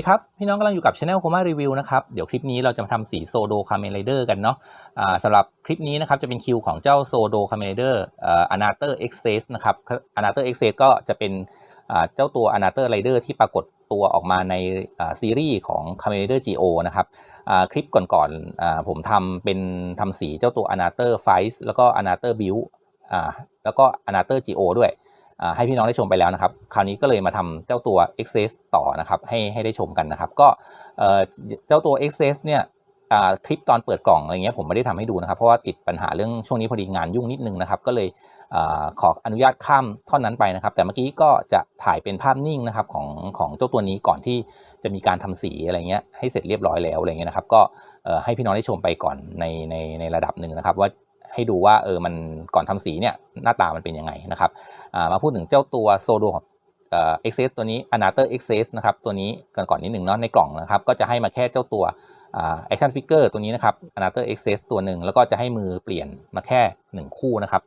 วัสดีครับพี่น้องกำลังอยู่กับช anel โคมารีวิวนะครับเดี๋ยวคลิปนี้เราจะมาทำสีโซโดคาเมนไรเดอร์กันเนาะอ่าสำหรับคลิปนี้นะครับจะเป็นคิวของเจ้าโซโดคาเมนไรเดอร์อานาเตอร์เอ็กเซสนะครับอนาเตอร์เอ็กเซสก็จะเป็นเจ้าตัวอนาเตอร์ไรเดอร์ที่ปรากฏตัวออกมาในซีรีส์ของ c a m e n Rider GO นะครับคลิปก่อนๆผมทำเป็นทำสีเจ้าตัว a n a t e r f i c e แล้วก็ a n a t e r Build อ่าแล้วก็ a n a t e r GO ด้วย ให้พี่น้องได้ชมไปแล้วนะครับ คราวนี้ก็เลยมาทำเจ้าตัว Access ต่อนะครับให้ให้ได้ชมกันนะครับ ก็เจ้าตัว Access เนี่ยคลิปตอนเปิดกล่องอะไรเงี้ยผมไม่ได้ทำให้ดูนะครับ เพราะว่าติดปัญหาเรื่องช่วงนี้พอดีงานยุ่งนิดนึงนะครับ ก็เลยอขออนุญาตข้ามท่อนนั้นไปนะครับ แต่เมื่อกี้ก็จะถ่ายเป็นภาพนิ่งนะครับของของเจ้าตัวนี้ก่อนที่จะมีการทำสีอะไรเงี้ยให้เสร็จเรียบร้อยแล้วอะไรเงี้ยนะครับ ก็ให้พี่น้องได้ชมไปก่อนในในในระดับหนึ่งนะครับว่า ให้ดูว่าเออมันก่อนทำสีเนี่ยหน้าตามันเป็นยังไงนะครับมาพูดถึงเจ้าตัวโซโดของเอ่อ Access ตัวนี้ a n a t e r Access นะครับตัวนี้ก่อนก่อนนิดหนึ่งเนาะในกล่องนะครับก็จะให้มาแค่เจ้าตัวแอ่า Action Figure ตัวนี้นะครับ a n a t e r Access ตัวหนึ่งแล้วก็จะให้มือเปลี่ยนมาแค่ 1 คู่นะครับ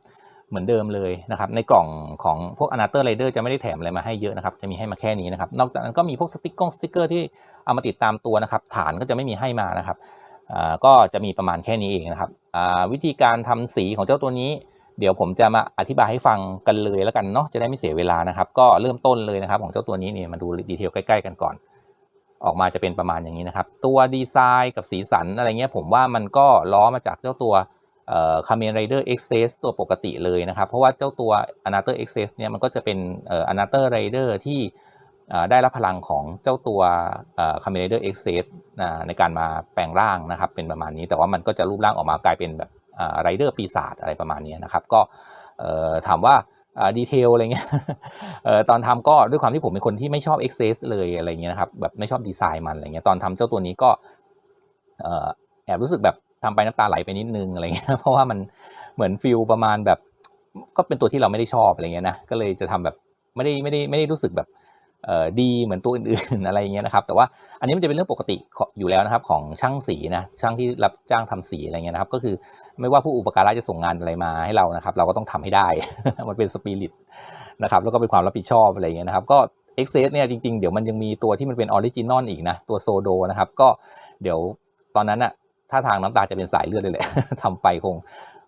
เหมือนเดิมเลยนะครับในกล่องของพวก a n a t e r Rider จะไม่ได้แถมอะไรมาให้เยอะนะครับจะมีให้มาแค่นี้นะครับนอกจากนั้นก็มีพวกสติ๊กเกอร์สติ๊กเกอร์ที่เอามาติดตามตัวนะครับฐานก็จะไม่มีให้มานะครับ ก็จะมีประมาณแค่นี้เองนะครับวิธีการทำสีของเจ้าตัวนี้ เดี๋ยวผมจะมาอธิบายให้ฟังกันเลยแล้วกันเนาะจะได้ไม่เสียเวลานะครับ ก็เริ่มต้นเลยนะครับของเจ้าตัวนี้เนี่ยมาดูดีเทลใกล้ๆกันก่อน ออกมาจะเป็นประมาณอย่างนี้นะครับ ตัวดีไซน์กับสีสันอะไรเงี้ยผมว่ามันก็ล้อมาจากเจ้าตัวเอ่อ Kamen Rider Access ตัวปกติเลยนะครับ เพราะว่าเจ้าตัว a n a t e r Access เซเนี่ยมันก็จะเป็นเอ่อ a n a t e r Rider ที่ ได้รับพลังของเจ้าตัวเอ่อ Kamen Rider Access อ่าในการมาแปลงร่างนะครับ เป็นประมาณนี้แต่ว่ามันก็จะรูปร่างออกมากลายเป็นแบบไรเดอร์ปีศาจอะไรประมาณนี้นะครับ ก็ถามว่าดีเทลอะไรเงี้ยตอนทำก็ด้วยความที่ผมเป็นคนที่ไม่ชอบ Access เลยอะไรเงี้ยนะครับแบบไม่ชอบดีไซน์มันอะไรเงี้ยตอนทำเจ้าตัวนี้ก็แอบรู้สึกแบบทำไปน้ำตาไหลไปนิดนึงอะไรเงี้ยเพราะว่ามันเหมือนฟิลประมาณแบบ ก็เป็นตัวที่เราไม่ได้ชอบอะไรเงี้ยนะก็เลยจะทำแบบไม่ได้ไม่ได้ไม่ได้รู้สึกแบบ ดีเหมือนตัวอื่นๆอะไรเงี้ยนะครับ แต่ว่าอันนี้มันจะเป็นเรื่องปกติอยู่แล้วนะครับของช่างสีนะช่างที่รับจ้างทำสีอะไรเงี้ยนะครับ ก็คือไม่ว่าผู้อุปการะจะส่งงานอะไรมาให้เรานะครับ เราก็ต้องทำให้ได้ มันเป็นสปิริตนะครับแล้วก็เป็นความรับผิดชอบอะไรเงี้ยนะครับก็ e x c e s เนี่ยจริงๆ เดี๋ยวมันยังมีตัวที่มันเป็นออริจินอลอีกนะ ตัวโซโดนะครับ ก็เดี๋ยวตอนนั้นอะถ้าทางน้ำตาจะเป็นสายเลือดเลยแหละทำไปคง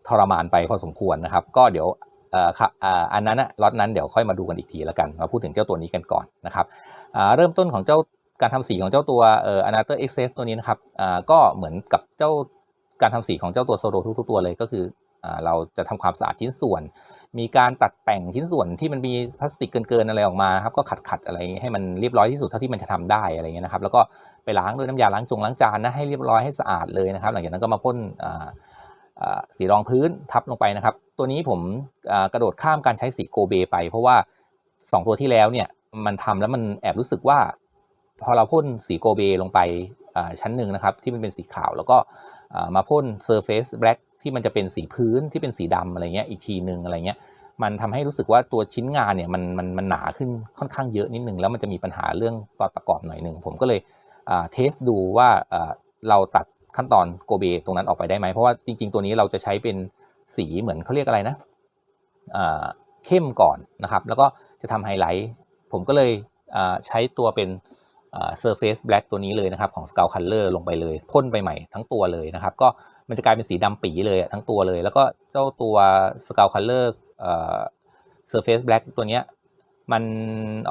ทรมานไปพอสมควรนะครับ ก็เดี๋ยว อันนั้นล็อตนั้นเดี๋ยวค่อยมาดูกันอีกทีแล้วกัน มาพูดถึงเจ้าตัวนี้กันก่อนนะครับเริ่มต้นของเจ้าการทำสีของเจ้าตัวเอ่อ Anater Access ตัวนี้นะครับก็เหมือนกับเจ้าการทำสีของเจ้าตัวโซโดทุกๆตัวเลยก็คือเราจะทำความสะอาดชิ้นส่วน มีการตัดแต่งชิ้นส่วนที่มันมีพลาสติกเกินๆอะไรออกมาครับก็ขัดๆอะไรให้มันเรียบร้อยที่สุดเท่าที่มันจะทำได้อะไรเงี้ยนะครับแล้วก็ไปล้างด้วยน้ำยาล้างจงล้างจานนะให้เรียบร้อยให้สะอาดเลยนะครับ หลังจากนั้นก็มาพ่น สีรองพื้นทับลงไปนะครับ ตัวนี้ผมกระโดดข้ามการใช้สีโกเบไป เพราะว่า 2 ตัวที่แล้วเนี่ยมันทำแล้วมันแอบรู้สึกว่า พอเราพ่นสีโกเบลงไปชั้นหนึ่งนะครับ ที่มันเป็นสีขาวแล้วก็มาพ่น Surface Black ที่มันจะเป็นสีพื้นที่เป็นสีดำอะไรเงี้ยอีกทีหนึ่งอะไรเงี้ยมันทำให้รู้สึกว่าตัวชิ้นงานเนี่ยมันมันมันหนาขึ้นค่อนข้างเยอะนิดนึงแล้วมันจะมีปัญหาเรื่องตอนประกอบหน่อยหนึ่งผมก็เลยเทสดูว่าเราตัด ขั้นตอนโกเบตรงนั้นออกไปได้ไหมเพราะว่าจริง ๆ ตัวนี้เราจะใช้เป็นสีเหมือนเขาเรียกอะไรนะเข้มก่อนนะครับ แล้วก็จะทำไฮไลท์ผมก็เลยใช้ตัวเป็น Surface Black ตัวนี้เลยนะครับ ของ Skull Color ลงไปเลยพ่นไปใหม่ทั้งตัวเลยนะครับ ก็มันจะกลายเป็นสีดำปีเลยทั้งตัวเลย แล้วก็เจ้าตัว Skull Color Surface Black ตัวนี้มัน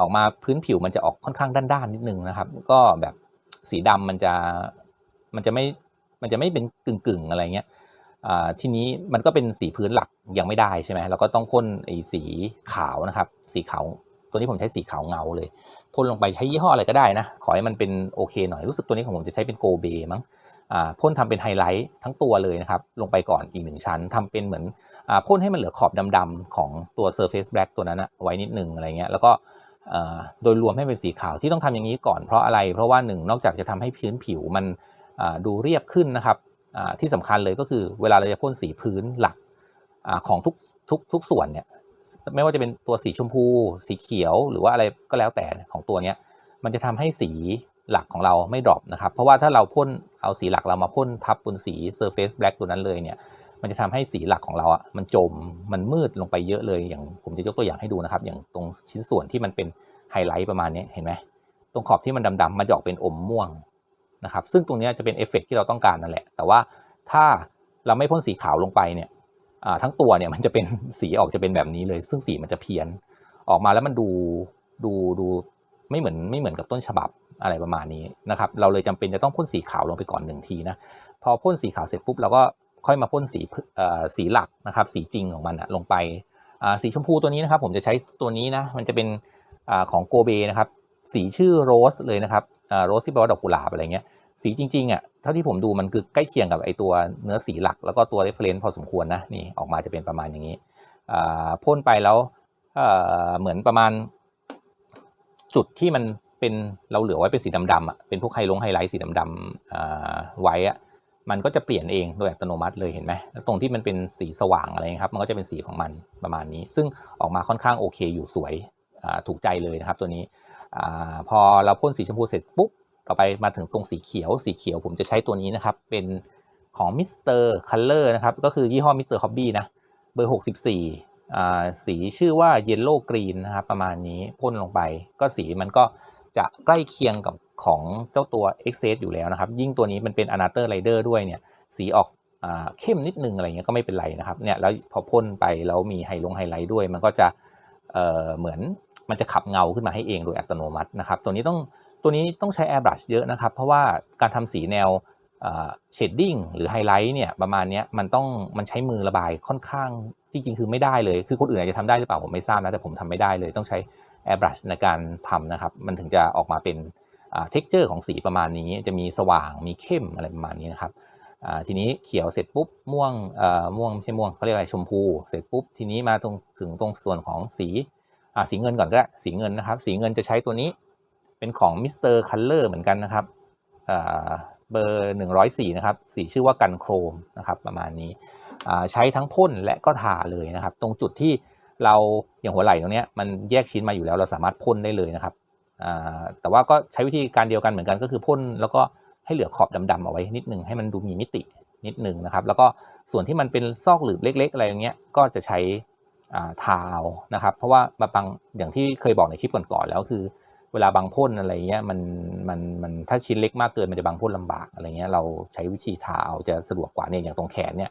ออกมาพื้นผิวมันจะออกค่อนข้างด้านๆนิดนึงนะครับ ก็แบบสีดำมันจะมันจะไม่ มันจะไม่เป็นกึ่งๆอะไรเงี้ยทีนี้มันก็เป็นสีพื้นหลักยังไม่ได้ใช่ไหมเราก็ต้องพ่นไอ้สีขาวนะครับ สีขาวตัวนี้ผมใช้สีขาวเงาเลยพ่นลงไปใช้ยี่ห้ออะไรก็ได้นะ ขอให้มันเป็นโอเคหน่อยรู้สึกตัวนี้ของผมจะใช้เป็นโกเบมั้งพ่นทำเป็นไฮไลท์ทั้งตัวเลยนะครับ ลงไปก่อนอีกหนึ่งชั้นทำเป็นเหมือนพ่นให้มันเหลือขอบดำๆของตัว Surface Black ตัวนั้นไว้นิดนึงอะไรเงี้ยแล้วก็โดยรวมให้เป็นสีขาวที่ต้องทำอย่างนี้ก่อนเพราะอะไร เพราะว่าหนึ่งนอกจากจะทำให้พื้นผิวมัน ดูเรียบขึ้นนะครับที่สำคัญเลยก็คือเวลาเราจะพ่นสีพื้นหลักของทุกทุกทุกส่วนเนี่ยไม่ว่าจะเป็นตัวสีชมพู สีเขียวหรือว่าอะไรก็แล้วแต่ของตัวเนี้ยมันจะทำให้สีหลักของเราไม่ดรอปนะครับ เพราะว่าถ้าเราพ่นเอาสีหลักเรามาพ่นทับบนสี Surface Black ตัวนั้นเลยเนี่ยมันจะทำให้สีหลักของเราอะมันจมมันมืดลงไปเยอะเลยอย่างผมจะยกตัวอย่างให้ดูนะครับ อย่างตรงชิ้นส่วนที่มันเป็นไฮไลท์ประมาณนี้เห็นไหมตรงขอบที่มันดำๆมันจะออกเป็นอมม่วง นะครับซึ่งตรงนี้จะเป็นเอฟเฟกต์ที่เราต้องการนั่นแหละ แต่ว่าถ้าเราไม่พ่นสีขาวลงไปเนี่ยทั้งตัวเนี่ยมันจะเป็นสีออกจะเป็นแบบนี้เลย ซึ่งสีมันจะเพี้ยนออกมาแล้วมันดูดูดูไม่เหมือนไม่เหมือนกับต้นฉบับอะไรประมาณนี้นะครับเราเลยจำเป็นจะต้องพ่นสีขาวลงไปก่อนหนึ่งทีนะพอพ่นสีขาวเสร็จปุ๊บเราก็ค่อยมาพ่นสีสีหลักนะครับสีจริงของมันอะลงไปสีชมพูตัวนี้นะครับผมจะใช้ตัวนี้นะมันจะเป็นอของโกเบนะครับ สีชื่อโรสเลยนะครับโรสที่แปลว่าดอกกุหลาบอะไรเงี้ยสีจริงๆอะเท่าที่ผมดูมันคือใกล้เคียงกับไอตัวเนื้อสีหลัก แล้วก็ตัว reference พอสมควรนะนี่ออกมาจะเป็นประมาณอย่างนี้อ่าพ่นไปแล้วเอ่อเหมือนประมาณ จุดที่มันเป็นเราเหลือไว้เป็นสีดำๆอะเป็นพวกไฮลงไฮไลท์สีดำๆอ่าไว้อะมันก็จะเปลี่ยนเองโดยอัตโนมัติเลยเห็นไหมแล้วตรงที่มันเป็นสีสว่างอะไรครับมันก็จะเป็นสีของมันประมาณนี้ ซึ่งออกมาค่อนข้างโอเคอยู่สวยอ่าถูกใจเลยนะครับตัวนี้ อพอเราพ่นสีชมพูเสร็จปุ๊บ ต่อไปมาถึงตรงสีเขียว สีเขียวผมจะใช้ตัวนี้นะครับ เป็นของ Mr. Color นะครับ ก็คือยี่ห้อ Mr. Hobby นะ เบอร์ 64อ่าสีชื่อว่า Yellow Green นะครับ ประมาณนี้พ่นลงไป ก็สีมันก็จะใกล้เคียงกับของเจ้าตัว e x c e s อยู่แล้วนะครับ ยิ่งตัวนี้มันเป็น a n a t e r Rider ด้วยเนี่ย สีออกอ่าเข้มนิดนึงอะไรเงี้ยก็ไม่เป็นไรนะครับ เนี่ยแล้วพอพ่นไปแล้วมีไฮลงไฮไลท์ด้วย มันก็จะเอ่อเหมือน มันจะขับเงาขึ้นมาให้เองโดยอัตโนมัตินะครับ ตัวนี้ต้องตัวนี้ต้องใช้ airbrush เยอะนะครับ เพราะว่าการทำสีแนวเชดดิ้งหรือไฮไลท์เนี่ยประมาณนี้มันต้องมันใช้มือระบายค่อนข้างจริงๆ คือไม่ได้เลย คือคนอื่นอาจจะทำได้หรือเปล่าผมไม่ทราบนะ แต่ผมทำไม่ได้เลย ต้องใช้ airbrush ในการทำนะครับ มันถึงจะออกมาเป็นเท็กเจอร์ของสีประมาณนี้ จะมีสว่างมีเข้มอะไรประมาณนี้นะครับอ่าทีนี้เขียวเสร็จปุ๊บม่วงเออม่วงไม่ใช่ม่วงเขาเรียกอะไรชมพู เสร็จปุ๊บทีนี้มาตรงถึงตรงส่วนของสี สีเงินก่อนก็ได้สีเงินนะครับ สีเงินจะใช้ตัวนี้เป็นของ Mr. Color เลอร์เหมือนกันนะครับอ่าเบอร์ 104 นะครับ สีชื่อว่ากันโครมนะครับประมาณนี้ใช้ทั้งพ่นและก็ทาเลยนะครับ ตรงจุดที่เราอย่างหัวไหล่ตรงนี้มันแยกชิ้นมาอยู่แล้วเราสามารถพ่นได้เลยนะครับแต่ว่าก็ใช้วิธีการเดียวกันเหมือนกันก็คือพ่นแล้วก็ให้เหลือขอบดำๆเอาไว้นิดนึงให้มันดูมีมิตินิดนึงนะครับ แล้วก็ส่วนที่มันเป็นซอกหลืบเล็ก ๆ อะไรอย่างเงี้ยก็จะใช้ ทาวนะครับ เพราะว่าบางอย่างที่เคยบอกในคลิปก่อนๆแล้วคือ เวลาบางพ่นอะไรเงี้ยมันมันมันถ้าชิ้นเล็กมากเกินมันจะบางพ่นลำบากอะไรเงี้ยเราใช้วิธีทาเอาจะสะดวกกว่าเนี่ยอย่างตรงแขนเนี่ย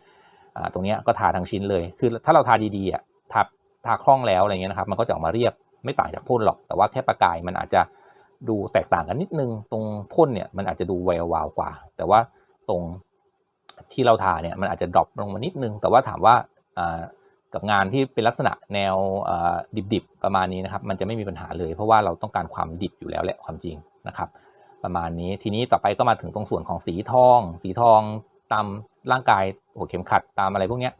ตรงเนี้ยก็ทาทั้งชิ้นเลย คือถ้าเราทาดีๆอะทาทาคล่องแล้วอะไรเงี้ยนะครับมันก็จะออกมาเรียบไม่ต่างจากพ่นหรอก แต่ว่าแค่ประกายมันอาจจะดูแตกต่างกันนิดนึง ตรงพ่นเนี่ยมันอาจจะดูแวววาวกว่า แต่ว่าตรงที่เราทาเนี่ยมันอาจจะดรอปลงมานิดนึง แต่ว่าถามว่าอ่า กับงานที่เป็นลักษณะแนวดิบๆ ประมาณนี้นะครับ มันจะไม่มีปัญหาเลย เพราะว่าเราต้องการความดิบอยู่แล้วแหละความจริงนะครับ ประมาณนี้ทีนี้ต่อไปก็มาถึงตรงส่วนของสีทอง สีทองตามร่างกายโอ้เข็มขัดตามอะไรพวกนี้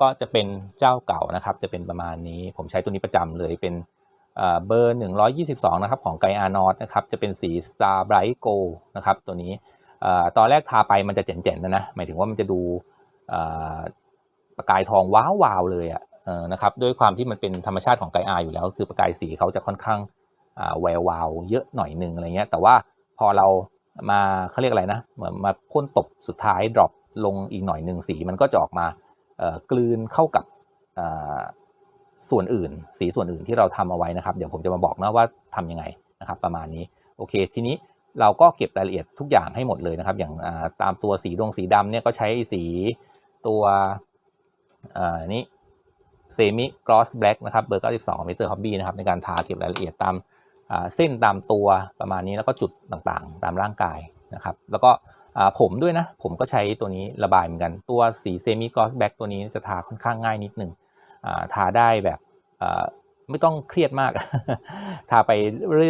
ก็จะเป็นเจ้าเก่านะครับ จะเป็นประมาณนี้ผมใช้ตัวนี้ประจำเลยเป็นเบอร์ 122 นะครับ ของไกอานอตนะครับ จะเป็นสี Star Bright Gold นะครับ ตัวนี้ตอนแรกทาไปมันจะเจ๋นๆนะนะ หมายถึงว่ามันจะดู ประกายทองว้าววาวเลยอะ่ะนะครับด้วยความที่มันเป็นธรรมชาติของไกอาอยู่แล้วคือประกายสีเขาจะค่อนข้างแวววาวเยอะหน่อยนึงอะไรเงี้ยแต่ว่าพอเรามาเขาเรียกอะไรนะเหมือนมาพ่นตบสุดท้ายดรอปลงอีกหน่อยหนึ่งสีมันก็จะออกมากลืนเข้ากับส่วนอื่น สีส่วนอื่นที่เราทำเอาไว้นะครับเดี๋ยวผมจะมาบอกนะว่าทํำยังไงนะครับประมาณนี้โอเค ทีนี้เราก็เก็บรายละเอียดทุกอย่างให้หมดเลยนะครับ อย่างตามตัวสีดวงสีดำเนี่ยก็ใช้สีตัว นี้เซมิกรอสแบล็กนะครับเบอร์ 92ของมิเตอร์ฮอบบี้นะครับในการทาเก็บรายละเอียดตามเส้นตามตัวประมาณนี้แล้วก็จุดต่างๆ ตามร่างกายนะครับแล้วก็ผมด้วยนะ ผมก็ใช้ตัวนี้ระบายเหมือนกัน ตัวสีเซมิกรอสแบล็กตัวนี้จะทาค่อนข้างง่ายนิดหนึ่งทาได้แบบไม่ต้องเครียดมาก ทาไป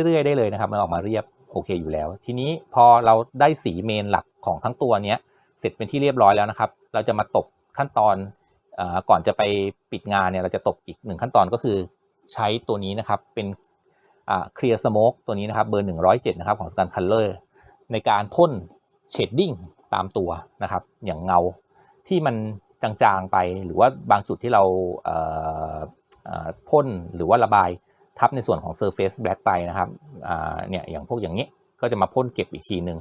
เรื่อย ๆ ได้เลยนะครับ มันออกมาเรียบโอเคอยู่แล้ว ทีนี้พอเราได้สีเมนหลักของทั้งตัวนี้เสร็จเป็นที่เรียบร้อยแล้วนะครับ เราจะมาตบขั้นตอน ก่อนจะไปปิดงานเนี่ยเราจะตบอีกหนึ่งขั้นตอนก็คือใช้ตัวนี้นะครับเป็นเคลียร์สโมกตัวนี้นะครับเบอร์ 107 นะครับของสกันคัลเลอร์ในการพ่นเชดดิ้งตามตัวนะครับ อย่างเงาที่มันจางๆไปหรือว่าบางจุดที่เราพ่นหรือว่าระบายทับในส่วนของ Surface Black ไปนะครับเนี่ยอย่างพวกอย่างนี้ก็จะมาพ่นเก็บอีกทีหนึ่ง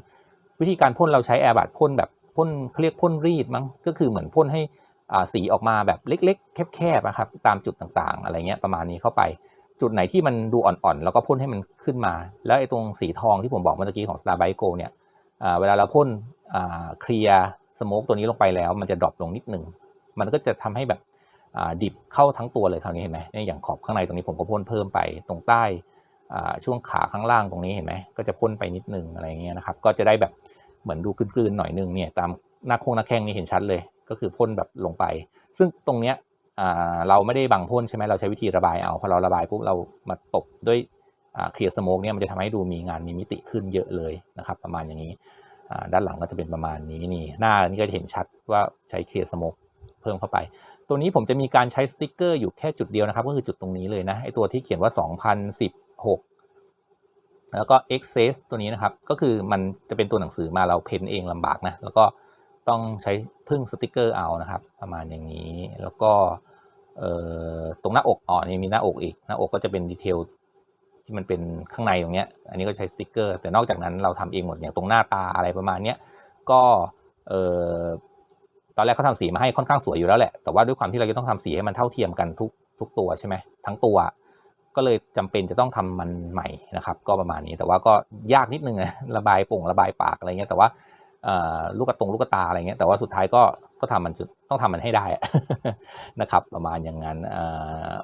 วิธีการพ่นเราใช้แอร์บัดพ่นแบบพ่นเขาเรียกพ่นรีดมั้งก็คือเหมือนพ่นให้ สีออกมาแบบเล็กๆ แคบๆนะครับตามจุดต่างๆ อะไรเงี้ยประมาณนี้เข้าไป จุดไหนที่มันดูอ่อนๆ แล้วก็พ่นให้มันขึ้นมา แล้วไอ้ตรงสีทองที่ผมบอกเมื่อกี้ของ Star b i Go เนี่ยเวลาเราพ่นเคลียร์สโมกตัวนี้ลงไปแล้ว มันจะดรอปลงนิดหนึ่งมันก็จะทำให้แบบดิบเข้าทั้งตัวเลยคราวนี้เห็นไหมเนี่ยอย่างขอบข้างในตรงนี้ผมก็พ่นเพิ่มไปตรงใต้ช่วงขาข้างล่างตรงนี้เห็นไหมก็จะพ่นไปนิดหนึ่งอะไรเงี้ยนะครับก็จะได้แบบเหมือนดูกลืนๆหน่อยนึงเนี่ยตาม หน้าโค้งหน้าแข้งนี่เห็นชัดเลย ก็คือพ่นแบบลงไป ซึ่งตรงเนี้ยเราไม่ได้บังพ่นใช่ไหมเราใช้วิธีระบายเอาพอเราระบายปุ๊บเรามาตบด้วยเคลียร์สโมกเนี่ยมันจะทำให้ดูมีงานมีมิติขึ้นเยอะเลยนะครับ ประมาณอย่างนี้ด้านหลังก็จะเป็นประมาณนี้นี่หน้านี่ก็จะเห็นชัดว่าใช้เคลียร์สโมกเพิ่มเข้าไป ตัวนี้ผมจะมีการใช้สติกเกอร์อยู่แค่จุดเดียวนะครับ ก็คือจุดตรงนี้เลยนะไอตัวที่เขียนว่า 2016 แล้วก็ access ตัวนี้นะครับ ก็คือมันจะเป็นตัวหนังสือมาเราเพ้นเองลำบากนะแล้วก็ ต้องใช้พึ่งสติกเกอร์เอานะครับ ประมาณอย่างนี้ แล้วก็ตรงหน้าอกอ๋อนี่มีหน้าอกอีก หน้าอกก็จะเป็นดีเทลที่มันเป็นข้างในตรงเนี้ย อันนี้ก็ใช้สติกเกอร์ แต่นอกจากนั้นเราทำเองหมดอย่างตรงหน้าตาอะไรประมาณเนี้ย ก็ตอนแรกเขาทำสีมาให้ค่อนข้างสวยอยู่แล้วแหละ แต่ว่าด้วยความที่เราจะต้องทำสีให้มันเท่าเทียมกันทุกทุกตัวใช่ไหมทั้งตัว ก็เลยจำเป็นจะต้องทำมันใหม่นะครับ ก็ประมาณนี้ แต่ว่าก็ยากนิดนึงอะระบายปุ่งระบายปากอะไรเงี้ย แต่ว่า ลูกกระตรงลูกกระตาอะไรเงี้ยแต่ว่าสุดท้ายก็ก็ทำมันต้องทำมันให้ได้นะครับ ประมาณอย่างนั้นอ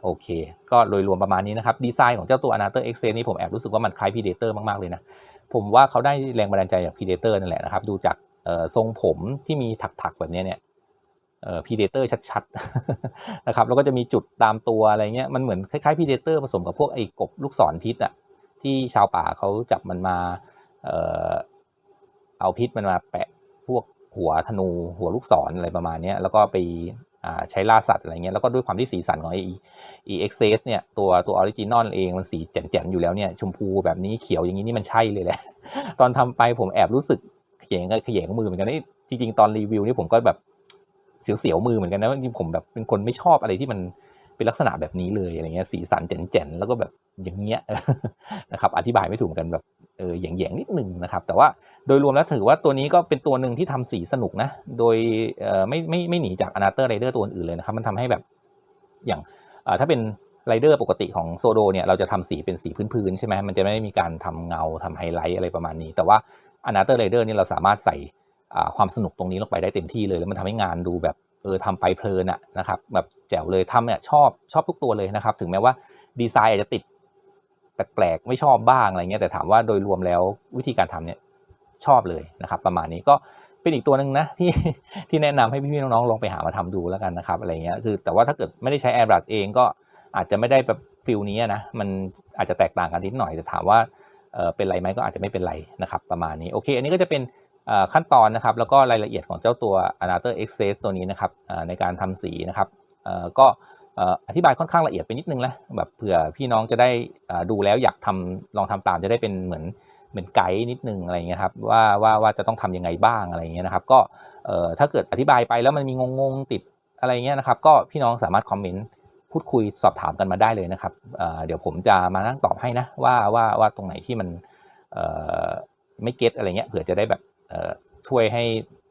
โอเค ก็โดยรวมประมาณนี้นะครับ ดีไซน์ของเจ้าตัว Anator X นี่ผมแอบรู้สึกว่ามันคล้าย Predator มาก ๆ เลยนะ ผมว่าเขาได้แรงบันดาลใจจาก Predator นั่นแหละนะครับ ดูจากทรงผมที่มีถัก ๆ แบบนี้เนี่ยเออพีเดเตอร์ชัดๆนะครับแล้วก็จะมีจุดตามตัวอะไรเงี้ยมันเหมือนคล้ายๆพีเดเตอร์ผสมกับพวกไอ้กบลูกศรพิษอะที่ชาวป่าเขาจับมันมา เอาพิษมันมาแปะพวกหัวธนูหัวลูกศรอะไรประมาณนี้แล้วก็ไปใช้ล่าสัตว์อะไรเงี้ยแล้วก็ด้วยความที่สีสันของไอเอ็กเซสเนี่ยตัวตัวออริจินอลเองมันสีแจ่มๆอยู่แล้วเนี่ยชมพูแบบนี้เขียวอย่างนี้นี่มันใช่เลยแหละ ตอนทำไปผมแอบรู้สึกเขยงกับเขยงมือเหมือนกันนี่จริงๆตอนรีวิวนี่ผมก็แบบเสียวๆมือเหมือนกันนะจริงๆผมแบบเป็นคนไม่ชอบอะไรที่มันเป็นลักษณะแบบนี้เลยอะไรเงี้ยสีสันแจ่นๆแล้วก็แบบอย่างเงี้ยนะครับอธิบายไม่ถูกเหมือนกันแบบ เออแหยงๆนิดหนึ่งนะครับ แต่ว่าโดยรวมแล้วถือว่าตัวนี้ก็เป็นตัวหนึ่งที่ทำสีสนุกนะ โดยเออไม่ไม่ไม่หนีจากอนาเตอร์ไรเดอร์ตัวอื่นเลยนะครับ มันทำให้แบบอย่างเออถ้าเป็นไรเดอร์ปกติของโซโดเนี่ยเราจะทำสีเป็นสีพื้นๆใช่ไหมมันจะไม่ได้มีการทำเงาทำไฮไลท์อะไรประมาณนี้ แต่ว่าอนาเตอร์ไรเดอร์นี่เราสามารถใส่ความสนุกตรงนี้ลงไปได้เต็มที่เลย แล้วมันทำให้งานดูแบบเออทำไปเพลินอะนะครับแบบแจ๋วเลยทำเนี่ยชอบชอบทุกตัวเลยนะครับ ถึงแม้ว่าดีไซน์อาจจะติด แปลกๆ ไม่ชอบบ้างอะไรเงี้ยแต่ถามว่าโดยรวมแล้ววิธีการทำเนี่ยชอบเลยนะครับ ประมาณนี้ก็เป็นอีกตัวหนึ่งนะที่ที่แนะนำให้พี่ๆน้องๆลองไปหามาทำดูแล้วกันนะครับอะไรเงี้ยคือแต่ว่าถ้าเกิดไม่ได้ใช้ Airbrush เองก็อาจจะไม่ได้แบบฟิลนี้นะมันอาจจะแตกต่างกันนิดหน่อยแต่ถามว่าเป็นไรไหมก็อาจจะไม่เป็นไรนะครับประมาณนี้โอเค อันนี้ก็จะเป็นขั้นตอนนะครับ แล้วก็รายละเอียดของเจ้าตัว Anator Access ตัวนี้นะครับในการทำสีนะครับก็ อธิบายค่อนข้างละเอียดไปนิดนึงนะแบบเผื่อพี่น้องจะได้ดูแล้วอยากทำลองทำตามจะได้เป็นเหมือนเหมือนไกด์นิดนึงอะไรเงี้ยครับว่าว่าว่าจะต้องทำยังไงบ้างอะไรเงี้ยนะครับ ก็ถ้าเกิดอธิบายไปแล้วมันมีงงๆติดอะไรเงี้ยนะครับ ก็พี่น้องสามารถคอมเมนต์พูดคุยสอบถามกันมาได้เลยนะครับเเดี๋ยวผมจะมานั่งตอบให้นะว่าว่าว่าตรงไหนที่มันไม่เก็ตอะไรเงี้ยเผื่อจะได้แบบช่วยให้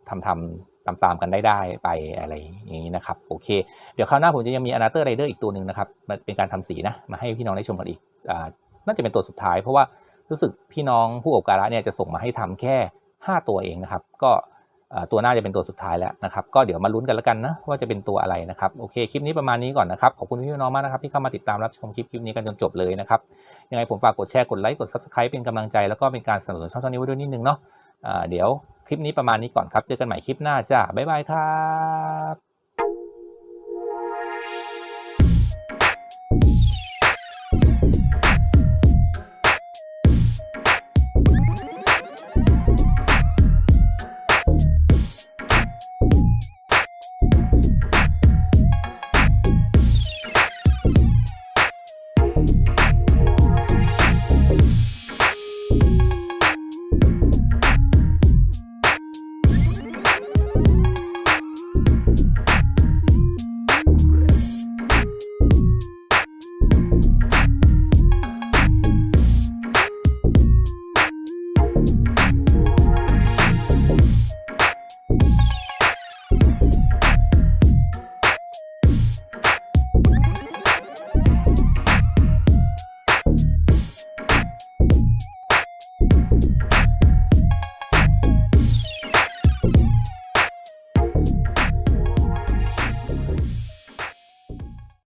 ทำทำ ตามๆกันได้ได้ไปอะไรอย่างนี้นะครับโอเค เดี๋ยวคราวหน้าผมจะยังมี Anator Rider อีกตัวหนึ่งนะครับมันเป็นการทำสีนะมาให้พี่น้องได้ชมกันอีกอ่าน่าจะเป็นตัวสุดท้าย เพราะว่ารู้สึกพี่น้องผู้อบการะเนี่ยจะส่งมาให้ทำแค่ 5 ตัวเองนะครับ ก็ตัวหน้าจะเป็นตัวสุดท้ายแล้วนะครับ ก็เดี๋ยวมาลุ้นกันแล้วกันนะว่าจะเป็นตัวอะไรนะครับโอเคคลิปนี้ประมาณนี้ก่อนนะครับขอบคุณพี่น้องมากนะครับที่เข้ามาติดตามรับชมคลิปคลิปนี้กันจนจบเลยนะครับยังไงผมฝากกดแชร์กดไลค์กด Subscribe เป็นกำลังใจแล้วก็เป็นการสนับสนุนช่องนี้ไว้ด้วยนิดนึงเนาะอ่าเดี๋ยว คลิปนี้ประมาณนี้ก่อนครับ เจอกันใหม่คลิปหน้าจ้าบ๊ายบายครับ